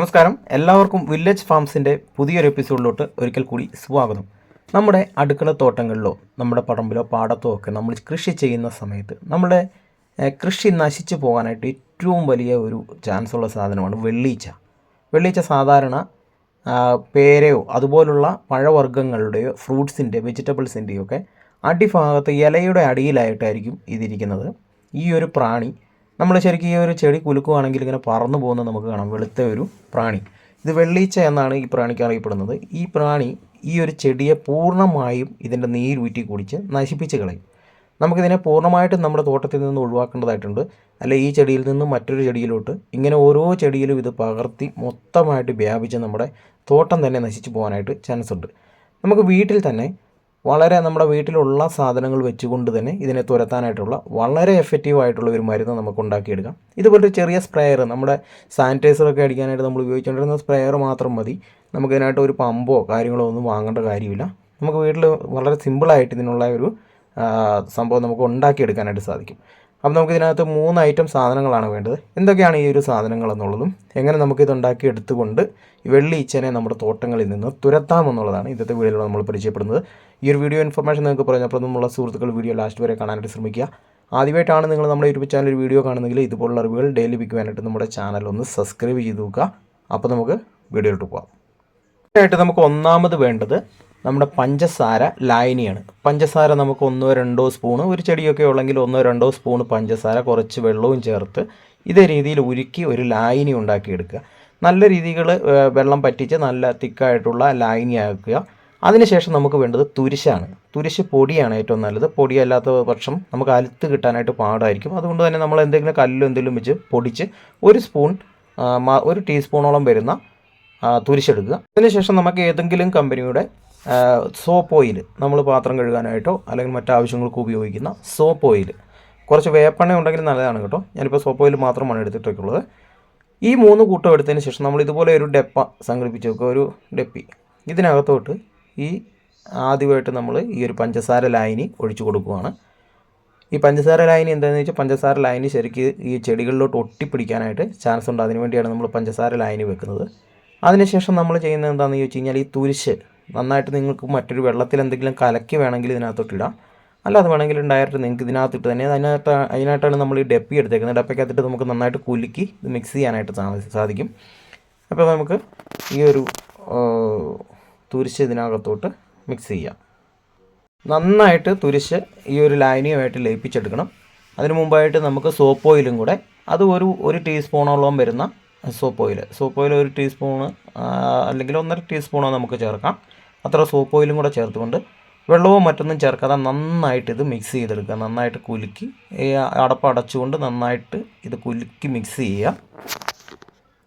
നമസ്കാരം. എല്ലാവർക്കും വില്ലേജ് ഫാംസിന്റെ പുതിയൊരു എപ്പിസോഡിലോട്ട് ഒരിക്കൽ കൂടി സ്വാഗതം. നമ്മുടെ അടുക്കള തോട്ടങ്ങളിലോ നമ്മുടെ പറമ്പിലോ പാടത്തോ ഒക്കെ നമ്മൾ കൃഷി ചെയ്യുന്ന സമയത്ത് നമ്മുടെ കൃഷി നശിച്ചു പോകാനായിട്ട് ഏറ്റവും വലിയ ഒരു ചാൻസ് ഉള്ള സാധനമാണ് വെള്ളീച്ച. വെള്ളീച്ച സാധാരണ പേരയോ അതുപോലുള്ള പഴവർഗങ്ങളുടെയോ ഫ്രൂട്ട്സിന്റെ വെജിറ്റബിൾസിന്റെയോ ഒക്കെ അടിഭാഗത്ത് ഇലയുടെ അടിയിലായിട്ടായിരിക്കും ഇതിരിക്കുന്നത്. ഈ ഒരു പ്രാണി നമ്മൾ ശരിക്കും ഈ ഒരു ചെടി കുലുക്കുവാണെങ്കിൽ ഇങ്ങനെ പറന്നു പോകുന്നത് നമുക്ക് കാണാം. വെളുത്ത ഒരു പ്രാണി. ഇത് വെള്ളീച്ച എന്നാണ് ഈ പ്രാണിക്ക് അറിയപ്പെടുന്നത്. ഈ പ്രാണി ഈ ഒരു ചെടിയെ പൂർണമായും ഇതിന്റെ നീരൂറ്റി കുടിച്ച് നശിപ്പിച്ച് കളയും. നമുക്കിതിനെ പൂർണമായിട്ടും നമ്മുടെ തോട്ടത്തിൽ നിന്ന് ഒഴിവാക്കേണ്ടതായിട്ടുണ്ട്. അല്ലെ ഈ ചെടിയിൽ നിന്ന് മറ്റൊരു ചെടിയിലോട്ട് ഇങ്ങനെ ഓരോ ചെടിയിലും ഇത് പകർത്തി മൊത്തമായിട്ട് വ്യാപിച്ച് നമ്മുടെ തോട്ടം തന്നെ നശിച്ചു പോകാനായിട്ട് ചാൻസ് ഉണ്ട്. നമുക്ക് വീട്ടിൽ തന്നെ വളരെ നമ്മുടെ വീട്ടിലുള്ള സാധനങ്ങൾ വെച്ചുകൊണ്ട് തന്നെ ഇതിനെ തുരത്താനായിട്ടുള്ള വളരെ എഫക്റ്റീവ് ആയിട്ടുള്ള ഒരു മരുന്ന് നമുക്ക് ഉണ്ടാക്കിയെടുക്കാം. ഇതുപോലൊരു ചെറിയ സ്പ്രേയർ നമ്മുടെ സാനിറ്റൈസറൊക്കെ അടിക്കാനായിട്ട് നമ്മൾ ഉപയോഗിച്ചുകൊണ്ടിരുന്ന സ്പ്രേയർ മാത്രം മതി. നമുക്കിതിനായിട്ട് ഒരു പമ്പോ കാര്യങ്ങളോ ഒന്നും വാങ്ങേണ്ട കാര്യമില്ല. നമുക്ക് വീട്ടിൽ വളരെ സിമ്പിളായിട്ട് ഇതിനുള്ള ഒരു സംഭവം നമുക്ക് ഉണ്ടാക്കിയെടുക്കാനായിട്ട് സാധിക്കും. അപ്പം നമുക്ക് ഇതിനകത്ത് മൂന്ന് ഐറ്റം സാധനങ്ങളാണ് വേണ്ടത്. എന്തൊക്കെയാണ് ഈ ഒരു സാധനങ്ങൾ എന്നുള്ളതും എങ്ങനെ നമുക്ക് ഉണ്ടാക്കി എടുത്തുകൊണ്ട് വെള്ളി ഈച്ചനെ നമ്മുടെ തോട്ടങ്ങളിൽ നിന്ന് തുരത്താമെന്നുള്ളതാണ് ഇന്നത്തെ വീഡിയോയിലൂടെ നമ്മൾ പരിചയപ്പെടുന്നത്. ഈ ഒരു വീഡിയോ ഇൻഫർമേഷൻ നിങ്ങൾക്ക് പറഞ്ഞപ്പോൾ നമ്മളുള്ള സുഹൃത്തുക്കൾ വീഡിയോ ലാസ്റ്റ് വരെ കാണാനായിട്ട് ശ്രമിക്കുക. ആദ്യമായിട്ടാണ് നിങ്ങൾ നമ്മുടെ യൂട്യൂബ് ചാനൽ വീഡിയോ കാണുന്നെങ്കിൽ ഇതുപോലുള്ള അറിവുകൾ ഡെയിലി വിൽക്കുവാനായിട്ട് നമ്മുടെ ചാനൽ ഒന്ന് സബ്സ്ക്രൈബ് ചെയ്ത് നോക്കുക. അപ്പോൾ നമുക്ക് വീഡിയോയിലോട്ട് പോകാം ആയിട്ട് നമുക്ക് ഒന്നാമത് വേണ്ടത് നമ്മുടെ പഞ്ചസാര ലായനിയാണ്. പഞ്ചസാര നമുക്ക് ഒന്നോ രണ്ടോ സ്പൂണ് ഒരു ചെടിയൊക്കെ ഉള്ളെങ്കിൽ ഒന്നോ രണ്ടോ സ്പൂണ് പഞ്ചസാര കുറച്ച് വെള്ളവും ചേർത്ത് ഇതേ രീതിയിൽ ഉരുക്കി ഒരു ലായനി ഉണ്ടാക്കിയെടുക്കുക. നല്ല രീതികൾ വെള്ളം പറ്റിച്ച് നല്ല തിക്കായിട്ടുള്ള ലായനി ആക്കുക. അതിനുശേഷം നമുക്ക് വേണ്ടത് തുരിശാണ്. തുരിശ് പൊടിയാണ് ഏറ്റവും നല്ലത്. പൊടിയല്ലാത്ത പക്ഷം നമുക്ക് അലുത്ത് കിട്ടാനായിട്ട് പാടായിരിക്കും. അതുകൊണ്ട് തന്നെ നമ്മൾ എന്തെങ്കിലും കല്ലോ എന്തെങ്കിലും വെച്ച് പൊടിച്ച് ഒരു സ്പൂൺ ഒരു ടീസ്പൂണോളം വരുന്ന തുരിശെടുക്കുക. അതിനുശേഷം നമുക്ക് ഏതെങ്കിലും കമ്പനിയുടെ സോപ്പ് ഓയിൽ നമ്മൾ പാത്രം കഴുകാനായിട്ടോ അല്ലെങ്കിൽ മറ്റാവശ്യങ്ങൾക്ക് ഉപയോഗിക്കുന്ന സോപ്പ് ഓയിൽ കുറച്ച് വേപ്പെണ്ണ ഉണ്ടെങ്കിൽ നല്ലതാണ് കേട്ടോ. ഞാനിപ്പോൾ സോപ്പ് ഓയിൽ മാത്രമാണ് എടുത്തിട്ടൊക്കെയുള്ളത്. ഈ മൂന്ന് കൂട്ടം എടുത്തതിന് ശേഷം നമ്മൾ ഇതുപോലെ ഒരു ഡെപ്പ സംഘടിപ്പിച്ച് വെക്കുക. ഒരു ഡെപ്പി. ഇതിനകത്തോട്ട് ഈ ആദ്യമായിട്ട് നമ്മൾ ഈ ഒരു പഞ്ചസാര ലൈനി ഒഴിച്ചു കൊടുക്കുകയാണ് ഈ പഞ്ചസാര ലൈനി എന്താണെന്ന് വെച്ചാൽ പഞ്ചസാര ലൈനി ശരിക്ക് ഈ ചെടികളിലോട്ട് ഒട്ടിപ്പിടിക്കാനായിട്ട് ചാൻസ് ഉണ്ട്. അതിന് വേണ്ടിയാണ് നമ്മൾ പഞ്ചസാര ലൈനി വെക്കുന്നത്. അതിനുശേഷം നമ്മൾ ചെയ്യുന്നത് എന്താണെന്ന് ചോദിച്ചു കഴിഞ്ഞാൽ ഈ തുരിശ് നന്നായിട്ട് നിങ്ങൾക്ക് മറ്റൊരു വെള്ളത്തിൽ എന്തെങ്കിലും കലക്കി വേണമെങ്കിൽ ഇതിനകത്തോട്ട് ഇടാം. അല്ലാതെ വേണമെങ്കിൽ ഡയറക്റ്റ് നിങ്ങൾക്ക് ഇതിനകത്തിട്ട് തന്നെ അതിനകത്ത് അതിനായിട്ടാണ് നമ്മൾ ഈ ഡപ്പി എടുത്തേക്കുന്നത്. ഡപ്പയ്ക്കകത്തിട്ട് നമുക്ക് നന്നായിട്ട് കുലുക്കി ഇത് മിക്സ് ചെയ്യാനായിട്ട് സാധിക്കും. അപ്പോൾ നമുക്ക് ഈ ഒരു തുരിശ് ഇതിനകത്തോട്ട് മിക്സ് ചെയ്യാം. നന്നായിട്ട് തുരിശ് ഈ ഒരു ലായനിയുമായിട്ട് ലയിപ്പിച്ചെടുക്കണം. അതിന് മുമ്പായിട്ട് നമുക്ക് സോപ്പ് ഓയിലും കൂടെ അത് ഒരു ഒരു ടീസ്പൂണോളം വരുന്ന സോപ്പ് ഓയിൽ. സോപ്പ് ഓയിൽ ഒരു ടീസ്പൂണ് അല്ലെങ്കിൽ ഒന്നര ടീസ്പൂണോ നമുക്ക് ചേർക്കാം. അത്ര സോപ്പ് ഓയിലും കൂടെ ചേർത്തുകൊണ്ട് വെള്ളവും മറ്റൊന്നും ചേർക്കാതെ നന്നായിട്ട് ഇത് മിക്സ് ചെയ്തെടുക്കുക. നന്നായിട്ട് കുലുക്കി അടപ്പ് അടച്ചുകൊണ്ട് നന്നായിട്ട് ഇത് കുലുക്കി മിക്സ് ചെയ്യുക.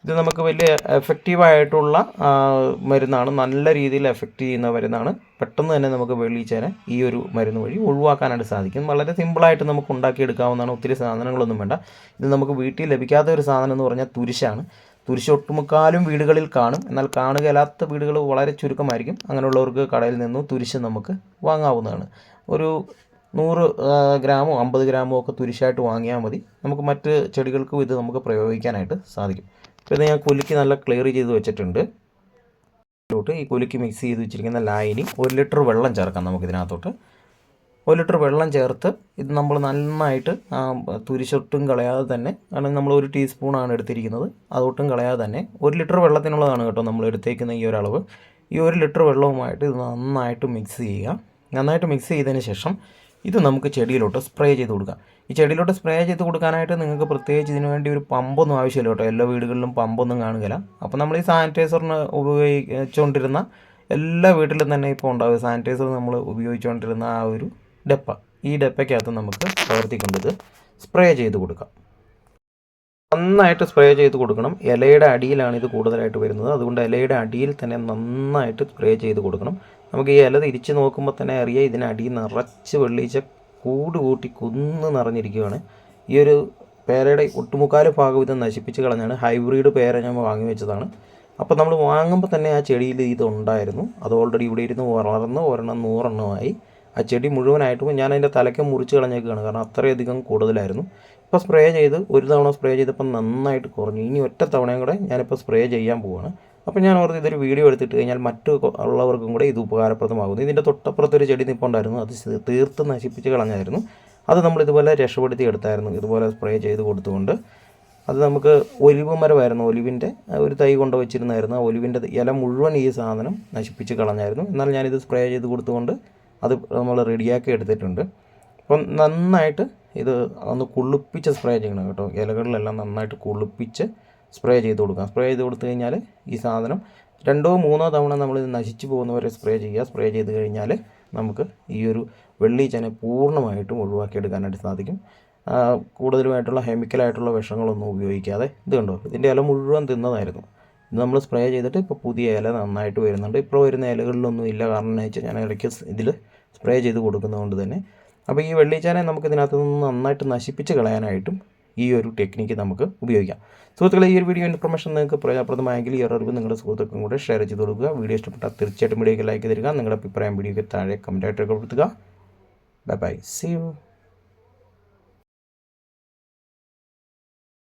ഇത് നമുക്ക് വലിയ എഫക്റ്റീവായിട്ടുള്ള മരുന്നാണ്. നല്ല രീതിയിൽ എഫക്റ്റ് ചെയ്യുന്ന മരുന്നാണ്. പെട്ടെന്ന് തന്നെ നമുക്ക് വെള്ളിച്ചേനെ ഈ ഒരു മരുന്ന് വഴി ഒഴിവാക്കാനായിട്ട് സാധിക്കും. വളരെ സിമ്പിളായിട്ട് നമുക്ക് ഉണ്ടാക്കിയെടുക്കാവുന്നതാണ്. ഒത്തിരി സാധനങ്ങളൊന്നും വേണ്ട. ഇത് നമുക്ക് വീട്ടിൽ ലഭിക്കാത്ത ഒരു സാധനം എന്ന് പറഞ്ഞാൽ തുരിശാണ്. തുരിശ് ഒട്ടുമുക്കാലും വീടുകളിൽ കാണും. എന്നാൽ കാണുകയില്ലാത്ത വീടുകൾ വളരെ ചുരുക്കമായിരിക്കും. അങ്ങനെയുള്ളവർക്ക് കടയിൽ നിന്നും തുരിശ് നമുക്ക് വാങ്ങാവുന്നതാണ്. ഒരു നൂറ് ഗ്രാമോ അമ്പത് ഗ്രാമോ ഒക്കെ തുരിശായിട്ട് വാങ്ങിയാൽ മതി. നമുക്ക് മറ്റ് ചെടികൾക്കും ഇത് നമുക്ക് പ്രയോഗിക്കാനായിട്ട് സാധിക്കും. ഇപ്പോൾ ഇത് ഞാൻ കുലുക്കി നല്ല ക്ലിയർ ചെയ്ത് വെച്ചിട്ടുണ്ട്. ഈ കുലുക്കി മിക്സ് ചെയ്ത് വെച്ചിരിക്കുന്ന ലായനി ഒരു ലിറ്റർ വെള്ളം ചേർക്കാം നമുക്ക് ഇതിനകത്തോട്ട്. ഒരു ലിറ്റർ വെള്ളം ചേർത്ത് ഇത് നമ്മൾ നന്നായിട്ട് തുരിശൊട്ടും കളയാതെ തന്നെ കാരണം നമ്മൾ ഒരു ടീസ്പൂണാണ് എടുത്തിരിക്കുന്നത് അതൊട്ടും കളയാതെ തന്നെ ഒരു ലിറ്റർ വെള്ളത്തിനുള്ളതാണ് കേട്ടോ നമ്മൾ എടുത്തേക്കുന്ന ഈ ഒരളവ് ഈ ഒരു ലിറ്റർ വെള്ളവുമായിട്ട് ഇത് നന്നായിട്ട് മിക്സ് ചെയ്യുക. നന്നായിട്ട് മിക്സ് ചെയ്തതിന് ശേഷം ഇത് നമുക്ക് ചെടിയിലോട്ട് സ്പ്രേ ചെയ്ത് കൊടുക്കാം. ഈ ചെടിയിലോട്ട് സ്പ്രേ ചെയ്ത് കൊടുക്കാനായിട്ട് നിങ്ങൾക്ക് പ്രത്യേകിച്ച് ഇതിനു വേണ്ടി ഒരു പമ്പൊന്നും ആവശ്യമില്ല കേട്ടോ. എല്ലാ വീടുകളിലും പമ്പൊന്നും കാണുകയില്ല. അപ്പോൾ നമ്മൾ ഈ സാനിറ്റൈസറിന് ഉപയോഗിച്ചുകൊണ്ടിരുന്ന എല്ലാ വീട്ടിലും തന്നെ ഇപ്പോൾ ഉണ്ടാവും. സാനിറ്റൈസർ നമ്മൾ ഉപയോഗിച്ചുകൊണ്ടിരുന്ന ആ ഒരു ഡപ്പ. ഈ ഡപ്പയ്ക്കകത്ത് നമുക്ക് പ്രവർത്തിക്കേണ്ടത് സ്പ്രേ ചെയ്ത് കൊടുക്കാം. നന്നായിട്ട് സ്പ്രേ ചെയ്ത് കൊടുക്കണം. ഇലയുടെ അടിയിലാണ് ഇത് കൂടുതലായിട്ട് വരുന്നത്. അതുകൊണ്ട് ഇലയുടെ അടിയിൽ തന്നെ നന്നായിട്ട് സ്പ്രേ ചെയ്ത് കൊടുക്കണം. നമുക്ക് ഈ ഇല തിരിച്ച് നോക്കുമ്പോൾ തന്നെ അറിയാം ഇതിനടിയിൽ നിറച്ച് വെള്ളീച്ച കൂട് കൂട്ടി കുന്ന് നിറഞ്ഞിരിക്കുകയാണ്. ഈ ഒരു പേരയുടെ ഒട്ടുമുക്കാൽ ഭാഗം ഇത് നശിപ്പിച്ച് കളഞ്ഞാണ്. ഹൈബ്രിഡ് പേര ഞാൻ വാങ്ങി വെച്ചതാണ്. അപ്പോൾ നമ്മൾ വാങ്ങുമ്പോൾ തന്നെ ആ ചെടിയിൽ ഇതുണ്ടായിരുന്നു അത് ഓൾറെഡി ഇവിടെ ഇരുന്ന് വളർന്ന് ഒരെണ്ണം നൂറെണ്ണമായി. ആ ചെടി മുഴുവനായിട്ടും ഞാൻ അതിന്റെ തലയ്ക്ക് മുറിച്ച് കളഞ്ഞേക്കുകയാണ് കാരണം അത്രയധികം കൂടുതലായിരുന്നു. ഇപ്പോൾ സ്പ്രേ ചെയ്ത് ഒരു തവണ സ്പ്രേ ചെയ്തപ്പോൾ നന്നായിട്ട് കുറഞ്ഞു. ഇനി ഒറ്റ തവണയും കൂടെ ഞാനിപ്പോൾ സ്പ്രേ ചെയ്യാൻ പോവുകയാണ് അപ്പോൾ ഞാൻ ഓർത്ത് ഇതൊരു വീഡിയോ എടുത്തിട്ട് കഴിഞ്ഞാൽ മറ്റു ഉള്ളവർക്കും കൂടെ ഇത് ഉപകാരപ്രദമാകുന്നു. ഇതിന്റെ തൊട്ടപ്പുറത്തൊരു ചെടി നിൽപ്പുണ്ടായിരുന്നു അത് തീർത്ത് നശിപ്പിച്ച് കളഞ്ഞായിരുന്നു. അത് നമ്മൾ ഇതുപോലെ രക്ഷപ്പെടുത്തി എടുത്തായിരുന്നു. ഇതുപോലെ സ്പ്രേ ചെയ്ത് കൊടുത്തുകൊണ്ട്. അത് നമുക്ക് ഒലിവ് മരമായിരുന്നു. ഒലിവിന്റെ ഒരു തൈ കൊണ്ട് വെച്ചിരുന്നായിരുന്നു. ആ ഒലിവിന്റെ ഇല മുഴുവൻ ഈ സാധനം നശിപ്പിച്ച് കളഞ്ഞായിരുന്നു. എന്നാൽ ഞാനിത് സ്പ്രേ ചെയ്ത് കൊടുത്തുകൊണ്ട് അത് നമ്മൾ റെഡിയാക്കി എടുത്തിട്ടുണ്ട്. അപ്പം നന്നായിട്ട് ഇത് ഒന്ന് കുളിപ്പിച്ച് സ്പ്രേ ചെയ്യണം കേട്ടോ. ഇലകളിലെല്ലാം നന്നായിട്ട് കുളിപ്പിച്ച് സ്പ്രേ ചെയ്ത് കൊടുക്കാം സ്പ്രേ ചെയ്ത് കൊടുത്തു കഴിഞ്ഞാൽ ഈ സാധനം രണ്ടോ മൂന്നോ തവണ നമ്മൾ ഇത് നശിച്ചു പോകുന്നവരെ സ്പ്രേ ചെയ്യുക. സ്പ്രേ ചെയ്ത് കഴിഞ്ഞാൽ നമുക്ക് ഈ ഒരു വെള്ളീച്ചനെ പൂർണമായിട്ടും ഒഴിവാക്കിയെടുക്കാനായിട്ട് സാധിക്കും. കൂടുതലുമായിട്ടുള്ള കെമിക്കലായിട്ടുള്ള വിഷങ്ങളൊന്നും ഉപയോഗിക്കാതെ. ഇത് കണ്ടോ? ഇതിന്റെ ഇല മുഴുവൻ തിന്നതായിരുന്നു. ഇത് നമ്മൾ സ്പ്രേ ചെയ്തിട്ട് ഇപ്പോൾ പുതിയ ഇല നന്നായിട്ട് വരുന്നുണ്ട്. ഇപ്പോൾ വരുന്ന ഇലകളിലൊന്നും ഇല്ല. കാരണം എന്ന് വെച്ചാൽ ഞാൻ ഇടയ്ക്ക് ഇതിൽ സ്പ്രേ ചെയ്ത് കൊടുക്കുന്നതുകൊണ്ട് തന്നെ. അപ്പോൾ ഈ വെള്ളിച്ചാനെ നമുക്ക് ഇതിനകത്ത് നിന്ന് നന്നായിട്ട് നശിപ്പിച്ച് കളയാനായിട്ടും ഈ ഒരു ടെക്നിക്ക് നമുക്ക് ഉപയോഗിക്കാം. സുഹൃത്തുക്കളെ ഈ ഒരു വീഡിയോ ഇൻഫർമേഷൻ നിങ്ങൾക്ക് പ്രയോജനപ്രദമായെങ്കിൽ ഈ ഒരു അറിവ് നിങ്ങളുടെ സുഹൃത്തുക്കൾ കൂടെ ഷെയർ ചെയ്ത് കൊടുക്കുക. വീഡിയോ ഇഷ്ടപ്പെട്ടാൽ തീർച്ചയായിട്ടും വീഡിയോക്ക് ലൈക്ക് തരിക. നിങ്ങളുടെ അഭിപ്രായം വീഡിയോക്ക് താഴെ കമന്റായിട്ട് രേഖപ്പെടുത്തുക. Bye bye C U